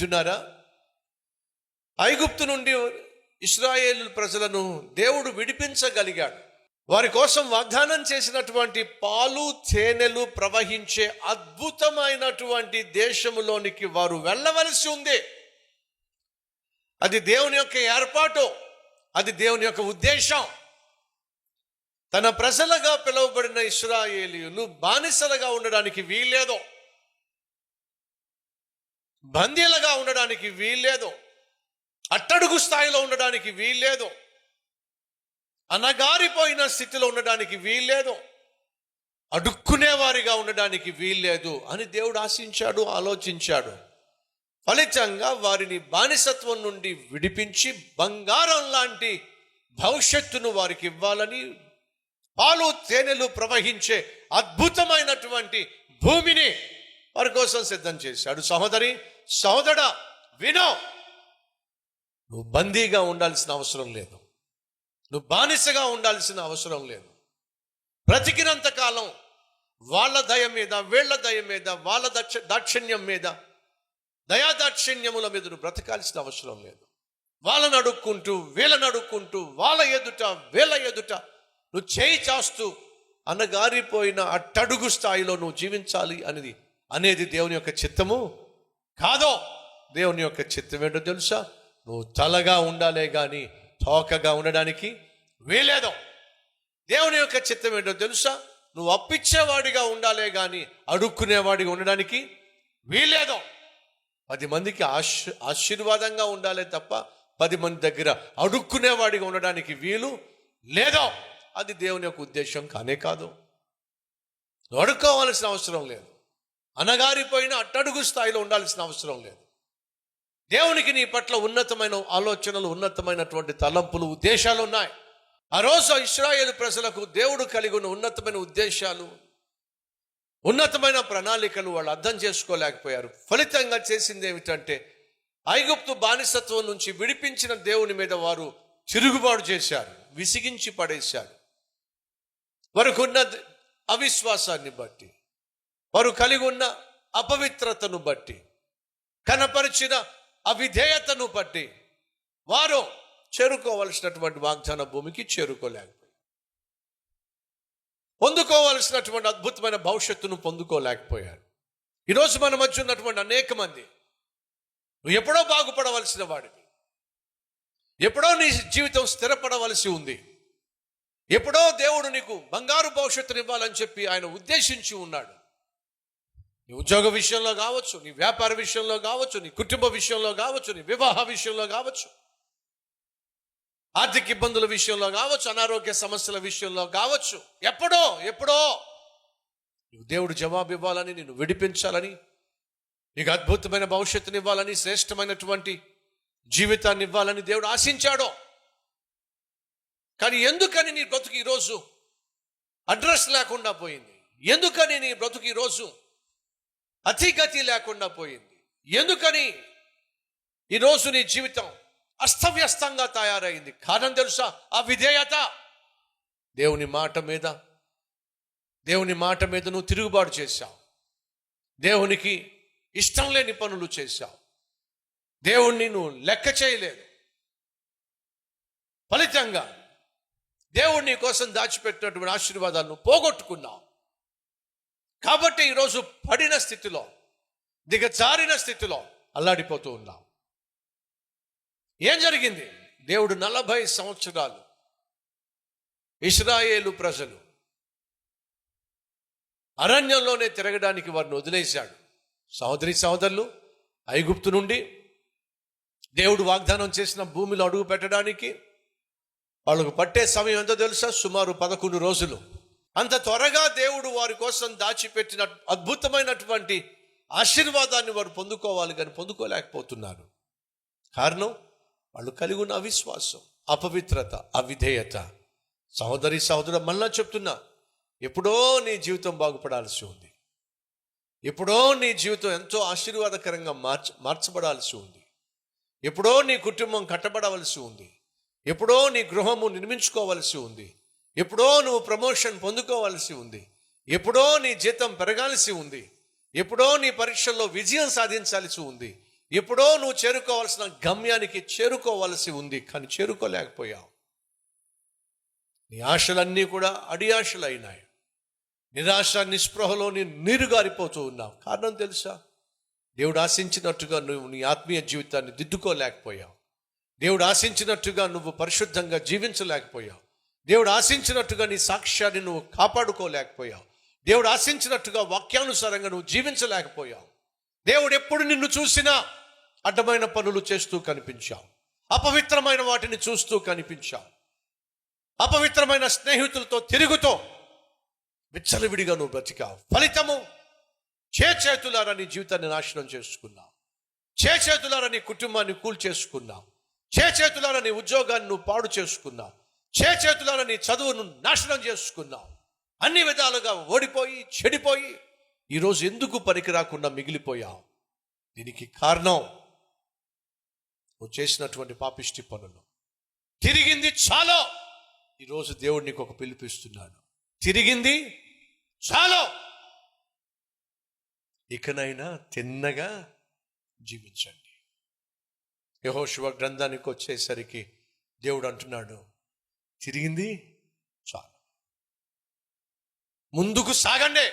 వింటున్నారా? ఐగుప్తు నుండి ఇస్రాయేల్ ప్రజలను దేవుడు విడిపించగలిగాడు. వారి కోసం వాగ్దానం చేసినటువంటి పాలు తేనెలు ప్రవహించే అద్భుతమైనటువంటి దేశములోనికి వారు వెళ్ళవలసి ఉంది. అది దేవుని యొక్క ఏర్పాటు అది దేవుని యొక్క ఉద్దేశం. తన ప్రజలుగా పిలువబడిన ఇస్రాయేలీయులు బానిసలుగా ఉండడానికి వీల్లేదు. బందీలుగా ఉండడానికి వీల్లేదు. అట్టడుగు స్థాయిలో ఉండడానికి వీల్లేదు. అనగారిపోయిన స్థితిలో ఉండడానికి వీల్లేదు. అడుక్కునేవారిగా ఉండడానికి వీల్లేదు అని దేవుడు ఆశించాడు ఆలోచించాడు. ఫలితంగా వారిని బానిసత్వం నుండి విడిపించి బంగారం లాంటి భవిష్యత్తును వారికి ఇవ్వాలని పాలు తేనెలు ప్రవహించే అద్భుతమైనటువంటి భూమిని వారి కోసం సిద్ధం చేశాడు. సహోదరి సహోదరా వినో. నువ్వు బందీగా ఉండాల్సిన అవసరం లేదు. నువ్వు బానిసగా ఉండాల్సిన అవసరం లేదు. బ్రతికినంత కాలం వాళ్ళ దయ మీద వీళ్ళ దయ మీద వాళ్ళ దక్ష దాక్షిణ్యం మీద దయాదాక్షిణ్యముల మీద నువ్వు బ్రతకాల్సిన అవసరం లేదు. వాళ్ళని అడుక్కుంటూ వీళ్ళని అడుక్కుంటూ వాళ్ళ ఎదుట వీళ్ళ ఎదుట నువ్వు చేయి చాస్తూ అనగారిపోయిన అట్టడుగు స్థాయిలో నువ్వు జీవించాలి అనేది అనేది దేవుని యొక్క చిత్తము కాదో దేవుని యొక్క చిత్తం ఏంటో తెలుసా? నువ్వు తలగా ఉండాలే కానీ తోకగా ఉండడానికి వీలేదో దేవుని యొక్క చిత్తం ఏంటో తెలుసా? నువ్వు అప్పిచ్చేవాడిగా ఉండాలే కానీ అడుక్కునేవాడిగా ఉండడానికి వీలేదో పది మందికి ఆశ ఆశీర్వాదంగా ఉండాలే తప్ప పది మంది దగ్గర అడుక్కునేవాడిగా ఉండడానికి వీలు లేదో. అది దేవుని యొక్క ఉద్దేశం కానే కాదు. నువ్వు అడుక్కోవాల్సిన అవసరం లేదు. అనగారిపోయిన అట్టడుగు స్థాయిలో ఉండాల్సిన అవసరం లేదు. దేవునికి నీ పట్ల ఉన్నతమైన ఆలోచనలు ఉన్నతమైనటువంటి తలంపులు ఉద్దేశాలు ఉన్నాయి. ఆ రోజు ఇస్రాయేల్ ప్రజలకు దేవుడు కలిగి ఉన్న ఉన్నతమైన ఉద్దేశాలు ఉన్నతమైన ప్రణాళికలు వాళ్ళు అర్థం చేసుకోలేకపోయారు. ఫలితంగా చేసింది ఏమిటంటే ఐగుప్తు బానిసత్వం నుంచి విడిపించిన దేవుని మీద వారు తిరుగుబాటు చేశారు విసిగించి పడేశారు. వారికి ఉన్న అవిశ్వాసాన్ని బట్టి వారు కలిగి ఉన్న అపవిత్రతను బట్టి కనపరిచిన అవిధేయతను బట్టి వారు చేరుకోవలసినటువంటి వాగ్దాన భూమికి చేరుకోలేకపోయారు. పొందుకోవలసినటువంటి అద్భుతమైన భవిష్యత్తును పొందుకోలేకపోయారు. ఈరోజు మన మధ్య ఉన్నటువంటి అనేక మంది నువ్వు ఎప్పుడో బాగుపడవలసిన వాడివి. ఎప్పుడో నీ జీవితం స్థిరపడవలసి ఉంది. ఎప్పుడో దేవుడు నీకు బంగారు భవిష్యత్తునివ్వాలని చెప్పి ఆయన ఉద్దేశించి ఉన్నాడు. నీ ఉద్యోగ విషయంలో కావచ్చు నీ వ్యాపార విషయంలో కావచ్చు నీ కుటుంబ విషయంలో కావచ్చు నీ వివాహ విషయంలో కావచ్చు ఆర్థిక ఇబ్బందుల విషయంలో కావచ్చు అనారోగ్య సమస్యల విషయంలో కావచ్చు ఎప్పుడో ఎప్పుడో నీకు దేవుడు జవాబు ఇవ్వాలని నిన్ను విడిపించాలని నీకు అద్భుతమైన భవిష్యత్తుని ఇవ్వాలని శ్రేష్టమైనటువంటి జీవితాన్ని ఇవ్వాలని దేవుడు ఆశించాడో. కానీ ఎందుకని నీ బ్రతుకు ఈరోజు అడ్రస్ లేకుండా పోయింది? ఎందుకని నీ బ్రతుకు ఈరోజు అతిగతి లేకుండా పోయింది. ఎందుకని? ఈరోజు నీ జీవితం అస్తవ్యస్తంగా తయారైంది. కారణం తెలుసా? ఆ విధేయత. దేవుని మాట మీద దేవుని మాట మీద నువ్వు తిరుగుబాటు చేశావు. దేవునికి ఇష్టం లేని పనులు చేశావు. దేవుణ్ణి నువ్వు లెక్క చేయలేదు. ఫలితంగా దేవుడు నీ కోసం దాచిపెట్టినటువంటి ఆశీర్వాదాలను పోగొట్టుకున్నావు. కాబట్టి ఈరోజు పడిన స్థితిలో దిగజారిన స్థితిలో అల్లాడిపోతూ ఉన్నాం. ఏం జరిగింది? దేవుడు నలభై సంవత్సరాలు ఇస్రాయేలు ప్రజలు అరణ్యంలోనే తిరగడానికి వారిని వదిలేశాడు. సహోదరి సహోదరులు ఐగుప్తు నుండి దేవుడు వాగ్దానం చేసిన భూమిలో అడుగు పెట్టడానికి వాళ్ళకు పట్టే సమయం ఎంతో తెలుసా? సుమారు పదకొండు రోజులు. అంత త్వరగా దేవుడు వారి కోసం దాచిపెట్టిన అద్భుతమైనటువంటి ఆశీర్వాదాన్ని వారు పొందుకోవాలి కానీ పొందుకోలేకపోతున్నారు. కారణం వాళ్ళు కలిగి ఉన్న అవిశ్వాసం అపవిత్రత అవిధేయత. సహోదరి సహోదరు మళ్ళా చెప్తున్నా ఎప్పుడో నీ జీవితం బాగుపడాల్సి ఉంది. ఎప్పుడో నీ జీవితం ఎంతో ఆశీర్వాదకరంగా మార్చ మార్చబడాల్సి ఉంది. ఎప్పుడో నీ కుటుంబం కట్టబడవలసి ఉంది. ఎప్పుడో నీ గృహము నిర్మించుకోవలసి ఉంది. ఎప్పుడో నువ్వు ప్రమోషన్ పొందుకోవాల్సి ఉంది. ఎప్పుడో నీ జీతం పెరగాల్సి ఉంది. ఎప్పుడో నీ పరీక్షల్లో విజయం సాధించాల్సి ఉంది. ఎప్పుడో నువ్వు చేరుకోవాల్సిన గమ్యానికి చేరుకోవాల్సి ఉంది కానీ చేరుకోలేకపోయావు. నీ ఆశలన్నీ కూడా అడి ఆశలైనాయి నిరాశ నిస్పృహలో నేను నీరుగారిపోతూ ఉన్నావు. కారణం తెలుసా? దేవుడు ఆశించినట్టుగా నువ్వు నీ ఆత్మీయ జీవితాన్ని దిద్దుకోలేకపోయావు. దేవుడు ఆశించినట్టుగా నువ్వు పరిశుద్ధంగా జీవించలేకపోయావు. దేవుడు ఆశించినట్టుగా నీ సాక్ష్యాన్ని నువ్వు కాపాడుకోలేకపోయావు. దేవుడు ఆశించినట్టుగా వాక్యానుసారంగా నువ్వు జీవించలేకపోయావు. దేవుడు ఎప్పుడు నిన్ను చూసినా అడ్డమైన పనులు చేస్తూ కనిపించావు. అపవిత్రమైన వాటిని చూస్తూ కనిపించావు. అపవిత్రమైన స్నేహితులతో తిరుగుతో విచ్చలవిడిగా నువ్వు బ్రతికావు. ఫలితము చేతులారా నీ జీవితాన్ని నాశనం చేసుకున్నావు. చేతులారా నీ కుటుంబాన్ని కూల్ చేసుకున్నావు చేతులారా నీ ఉద్యోగాన్ని నువ్వు పాడు చేసుకున్నావు. చేతులలో నీ చదువును నాశనం చేసుకున్నావు అన్ని విధాలుగా ఓడిపోయి చెడిపోయి ఈరోజు ఎందుకు పనికి రాకుండా మిగిలిపోయావు? దీనికి కారణం నువ్వు చేసినటువంటి పాపిష్టి పనులు. తిరిగింది చాలో! ఈరోజు దేవుడు నీకు ఒక పిలిపిస్తున్నాడు. తిరిగింది చాలో! ఇకనైనా తిన్నగా జీవించండి. యహోశివ గ్రంథానికి వచ్చేసరికి దేవుడు అంటున్నాడు తిరిగింది చాలు. ముందుకు సాగండి.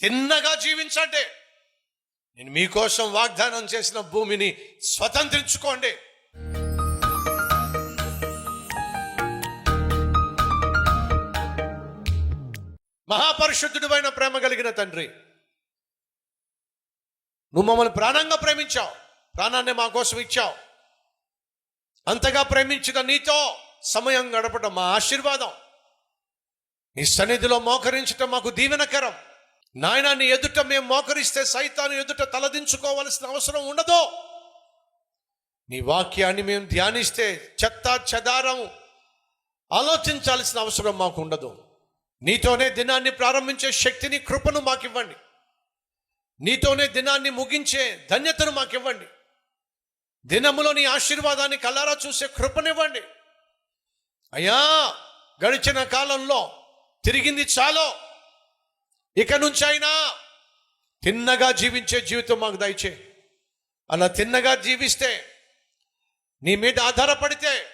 తిన్నగా జీవించండి. నేను మీకోసం వాగ్దానం చేసిన భూమిని స్వతంత్రించుకోండి. మహాపరిశుద్ధుడు ప్రేమ కలిగిన తండ్రి నువ్వు మమ్మల్ని ప్రాణంగా ప్రేమించావు. ప్రాణాన్ని మా కోసం ఇచ్చావు. అంతగా ప్రేమించిన నీతో సమయం గడపడం మా ఆశీర్వాదం. నీ సన్నిధిలో మోకరించటం మాకు దీవెనకరం. నాయన నీ ఎదుట మేము మోకరిస్తే సైతాను ఎదుట తలదించుకోవలసిన అవసరం ఉండదు. నీ వాక్యాన్ని మేము ధ్యానిస్తే చెత్త చెదారం ఆలోచించాల్సిన అవసరం మాకు ఉండదు. నీతోనే దినాన్ని ప్రారంభించే శక్తిని కృపను మాకివ్వండి. నీతోనే దినాన్ని ముగించే ధన్యతను మాకివ్వండి. దినములో నీ ఆశీర్వాదాన్ని కలారా చూసే కృపనివ్వండి. అయ్యా గడిచిన కాలంలో తిరిగింది చాలో. ఇక నుంచి అయినా తిన్నగా జీవించే జీవితం మాకు దయచే. అలా తిన్నగా జీవిస్తే నీ మీద ఆధారపడితే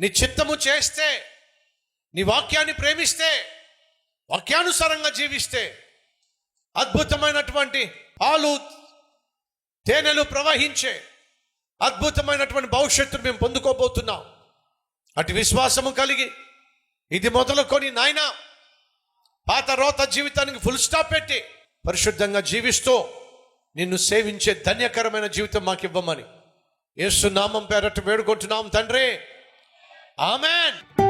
నీ చిత్తము చేస్తే నీ వాక్యాన్ని ప్రేమిస్తే వాక్యానుసారంగా జీవిస్తే అద్భుతమైనటువంటి పాలు తేనెలు ప్రవహించే అద్భుతమైనటువంటి భవిష్యత్తును మేము పొందుకోబోతున్నాం. అటు విశ్వాసము కలిగి ఇది మొదలుకొని నాయన పాత రోత జీవితానికి ఫుల్ స్టాప్ పెట్టి పరిశుద్ధంగా జీవిస్తూ నిన్ను సేవించే ధన్యకరమైన జీవితం మాకు ఇవ్వమని. యేసు నామం పేరట్టు వేడుకుంటున్నాం తండ్రి. ఆమెన్.